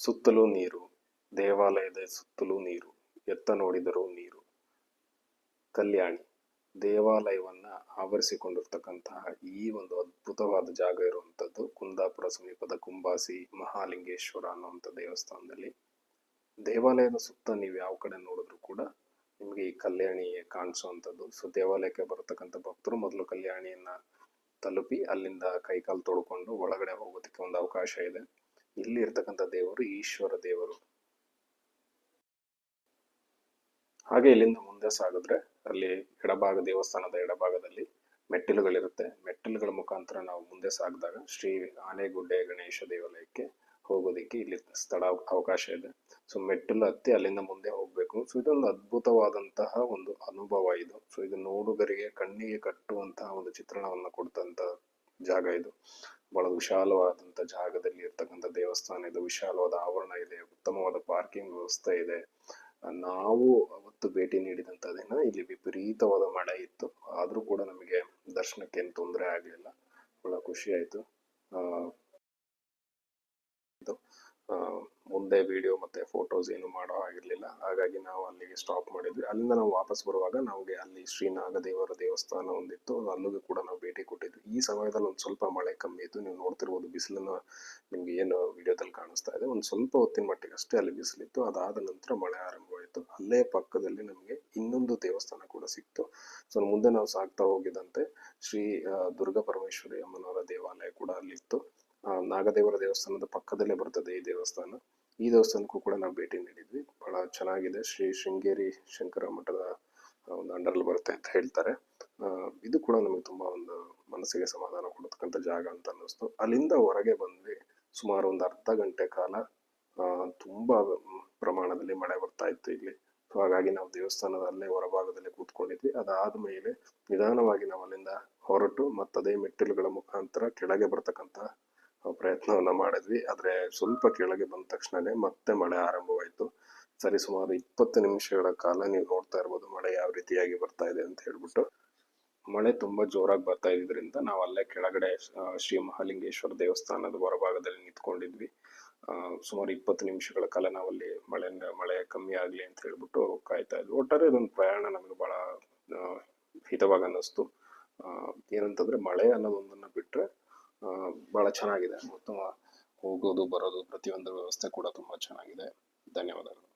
ಸುತ್ತಲೂ ನೀರು, ದೇವಾಲಯದ ಸುತ್ತಲೂ ನೀರು, ಎತ್ತ ನೋಡಿದರೂ ನೀರು. ಕಲ್ಯಾಣಿ, ದೇವಾಲಯವನ್ನ ಆವರಿಸಿಕೊಂಡಿರ್ತಕ್ಕಂತಹ ಈ ಒಂದು ಅದ್ಭುತವಾದ ಜಾಗ ಇರುವಂಥದ್ದು ಕುಂದಾಪುರ ಸಮೀಪದ ಕುಂಬಾಸಿ ಮಹಾಲಿಂಗೇಶ್ವರ ಅನ್ನುವಂಥ ದೇವಸ್ಥಾನದಲ್ಲಿ. ದೇವಾಲಯದ ಸುತ್ತ ನೀವು ಯಾವ ಕಡೆ ನೋಡಿದ್ರು ಕೂಡ ನಿಮಗೆ ಈ ಕಲ್ಯಾಣಿ ಕಾಣಿಸುವಂಥದ್ದು. ಸೊ, ದೇವಾಲಯಕ್ಕೆ ಬರತಕ್ಕಂಥ ಭಕ್ತರು ಮೊದಲು ಕಲ್ಯಾಣಿಯನ್ನ ತಲುಪಿ ಅಲ್ಲಿಂದ ಕೈಕಾಲು ತೊಳ್ಕೊಂಡು ಒಳಗಡೆ ಹೋಗೋದಕ್ಕೆ ಒಂದು ಅವಕಾಶ ಇದೆ. ಇಲ್ಲಿ ಇರ್ತಕ್ಕಂಥ ದೇವರು ಈಶ್ವರ ದೇವರು. ಹಾಗೆ ಇಲ್ಲಿಂದ ಮುಂದೆ ಸಾಗಿದ್ರೆ ಅಲ್ಲಿ ಎಡಭಾಗ ದೇವಸ್ಥಾನದ ಎಡಭಾಗದಲ್ಲಿ ಮೆಟ್ಟಿಲುಗಳಿರುತ್ತೆ. ಮೆಟ್ಟಿಲುಗಳ ಮುಖಾಂತರ ನಾವು ಮುಂದೆ ಸಾಗಿದಾಗ ಶ್ರೀ ಆನೆಗುಡ್ಡೆ ಗಣೇಶ ದೇವಾಲಯಕ್ಕೆ ಹೋಗೋದಿಕ್ಕೆ ಇಲ್ಲಿ ಸ್ಥಳ ಅವಕಾಶ ಇದೆ. ಸೊ ಮೆಟ್ಟಿಲು ಹತ್ತಿ ಅಲ್ಲಿಂದ ಮುಂದೆ ಹೋಗ್ಬೇಕು. ಸೊ ಇದೊಂದು ಅದ್ಭುತವಾದಂತಹ ಒಂದು ಅನುಭವ ಇದು. ಸೊ ಇದು ನೋಡುಗರಿಗೆ ಕಣ್ಣಿಗೆ ಕಟ್ಟುವಂತಹ ಒಂದು ಚಿತ್ರಣವನ್ನು ಕೊಡ್ತಂತ ಜಾಗ ಇದು. ಬಹಳ ವಿಶಾಲವಾದಂತ ಜಾಗದಲ್ಲಿ ಇರ್ತಕ್ಕಂಥ ದೇವಸ್ಥಾನ ಇದು. ವಿಶಾಲವಾದ ಆವರಣ ಇದೆ, ಉತ್ತಮವಾದ ಪಾರ್ಕಿಂಗ್ ವ್ಯವಸ್ಥೆ ಇದೆ. ನಾವು ಅವತ್ತು ಭೇಟಿ ನೀಡಿದಂತ ದಿನ ಇಲ್ಲಿ ವಿಪರೀತವಾದ ಮಳೆ ಇತ್ತು. ಆದ್ರೂ ಕೂಡ ನಮಗೆ ದರ್ಶನಕ್ಕೆ ಏನು ತೊಂದರೆ ಆಗಲಿಲ್ಲ. ಬಹಳ ಖುಷಿ ಆಯಿತು. ಮುಂದೆ ವಿಡಿಯೋ ಮತ್ತೆ ಫೋಟೋಸ್ ಏನು ಮಾಡೋ ಆಗಿರ್ಲಿಲ್ಲ ಹಾಗಾಗಿ ನಾವು ಅಲ್ಲಿಗೆ ಸ್ಟಾಪ್ ಮಾಡಿದ್ವಿ. ಅಲ್ಲಿಂದ ನಾವು ವಾಪಸ್ ಬರುವಾಗ ನಮಗೆ ಅಲ್ಲಿ ಶ್ರೀ ನಾಗದೇವರ ದೇವಸ್ಥಾನ ಒಂದಿತ್ತು. ಅಲ್ಲಿಗೂ ಕೂಡ ನಾವು ಭೇಟಿ ಕೊಟ್ಟಿದ್ವಿ. ಈ ಸಮಯದಲ್ಲಿ ಒಂದು ಸ್ವಲ್ಪ ಮಳೆ ಕಮ್ಮಿ ಇತ್ತು. ನೀವು ನೋಡ್ತಿರ್ಬೋದು ಬಿಸಿಲನ್ನ ನಿಮ್ಗೆ ಏನು ವಿಡಿಯೋದಲ್ಲಿ ಕಾಣಿಸ್ತಾ ಇದೆ. ಒಂದು ಸ್ವಲ್ಪ ಹೊತ್ತಿನ ಮಟ್ಟಿಗೆ ಅಷ್ಟೇ ಅಲ್ಲಿ ಬಿಸಿಲಿತ್ತು. ಅದಾದ ನಂತರ ಮಳೆ ಆರಂಭವಾಯಿತು. ಅಲ್ಲೇ ಪಕ್ಕದಲ್ಲಿ ನಮಗೆ ಇನ್ನೊಂದು ದೇವಸ್ಥಾನ ಕೂಡ ಸಿಕ್ತು. ಸೊ ಮುಂದೆ ನಾವು ಸಾಗ್ತಾ ಹೋಗಿದಂತೆ ಶ್ರೀ ದುರ್ಗಾ ಪರಮೇಶ್ವರಿ ಅಮ್ಮನವರ ದೇವಾಲಯ ಕೂಡ ಅಲ್ಲಿತ್ತು. ನಾಗದೇವರ ದೇವಸ್ಥಾನದ ಪಕ್ಕದಲ್ಲೇ ಬರ್ತದೆ ಈ ದೇವಸ್ಥಾನ. ಈ ದೇವಸ್ಥಾನಕ್ಕೂ ಕೂಡ ನಾವು ಭೇಟಿ ನೀಡಿದ್ವಿ. ಬಹಳ ಚೆನ್ನಾಗಿದೆ. ಶ್ರೀ ಶೃಂಗೇರಿ ಶಂಕರ ಮಠದ ಒಂದು ಅಂಡರ್ಲ್ ಬರುತ್ತೆ ಅಂತ ಹೇಳ್ತಾರೆ. ಇದು ಕೂಡ ನಮಗೆ ತುಂಬಾ ಒಂದು ಮನಸ್ಸಿಗೆ ಸಮಾಧಾನ ಕೊಡತಕ್ಕಂಥ ಜಾಗ ಅಂತ ಅನ್ನಿಸ್ತು. ಅಲ್ಲಿಂದ ಹೊರಗೆ ಬಂದ್ವಿ. ಸುಮಾರು ಒಂದು ಅರ್ಧ ಗಂಟೆ ಕಾಲ ತುಂಬಾ ಪ್ರಮಾಣದಲ್ಲಿ ಮಳೆ ಬರ್ತಾ ಇತ್ತು ಇಲ್ಲಿ. ಸೊ, ಹಾಗಾಗಿ ನಾವು ದೇವಸ್ಥಾನದ ಅಲ್ಲೇ ಹೊರಭಾಗದಲ್ಲಿ ಕೂತ್ಕೊಂಡಿದ್ವಿ. ಅದಾದ ಮೇಲೆ ನಿಧಾನವಾಗಿ ನಾವು ಅಲ್ಲಿಂದ ಹೊರಟು ಮತ್ತದೇ ಮೆಟ್ಟಿಲುಗಳ ಮುಖಾಂತರ ಕೆಳಗೆ ಬರ್ತಕ್ಕಂಥ ಪ್ರಯತ್ನವನ್ನ ಮಾಡಿದ್ವಿ. ಆದ್ರೆ ಸ್ವಲ್ಪ ಕೆಳಗೆ ಬಂದ ತಕ್ಷಣನೇ ಮತ್ತೆ ಮಳೆ ಆರಂಭವಾಯಿತು. ಸರಿ, ಸುಮಾರು ಇಪ್ಪತ್ತು ನಿಮಿಷಗಳ ಕಾಲ ನೀವು ನೋಡ್ತಾ ಇರ್ಬೋದು ಮಳೆ ಯಾವ ರೀತಿಯಾಗಿ ಬರ್ತಾ ಇದೆ ಅಂತ ಹೇಳ್ಬಿಟ್ಟು. ಮಳೆ ತುಂಬಾ ಜೋರಾಗಿ ಬರ್ತಾ ಇದ್ರಿಂದ ನಾವು ಅಲ್ಲೇ ಕೆಳಗಡೆ ಶ್ರೀ ಮಹಾಲಿಂಗೇಶ್ವರ ದೇವಸ್ಥಾನದ ಹೊರಭಾಗದಲ್ಲಿ ನಿಂತ್ಕೊಂಡಿದ್ವಿ. ಸುಮಾರು ಇಪ್ಪತ್ತು ನಿಮಿಷಗಳ ಕಾಲ ನಾವಲ್ಲಿ ಮಳೆ ಮಳೆ ಕಮ್ಮಿ ಆಗಲಿ ಅಂತ ಹೇಳ್ಬಿಟ್ಟು ಕಾಯ್ತಾ ಇದ್ವಿ. ಒಟ್ಟಾರೆ ಇದೊಂದು ಪ್ರಯಾಣ ನಮಗೆ ಬಹಳ ಹಿತವಾಗಿ ಅನ್ನಿಸ್ತು. ಏನಂತಂದ್ರೆ ಮಳೆ ಅನ್ನೋದೊಂದನ್ನ ಬಿಟ್ರೆ ಬಹಳ ಚೆನ್ನಾಗಿದೆ. ಉತ್ತಮ ಹೋಗೋದು ಬರೋದು ಪ್ರತಿಯೊಂದು ವ್ಯವಸ್ಥೆ ಕೂಡ ತುಂಬಾ ಚೆನ್ನಾಗಿದೆ. ಧನ್ಯವಾದಗಳು.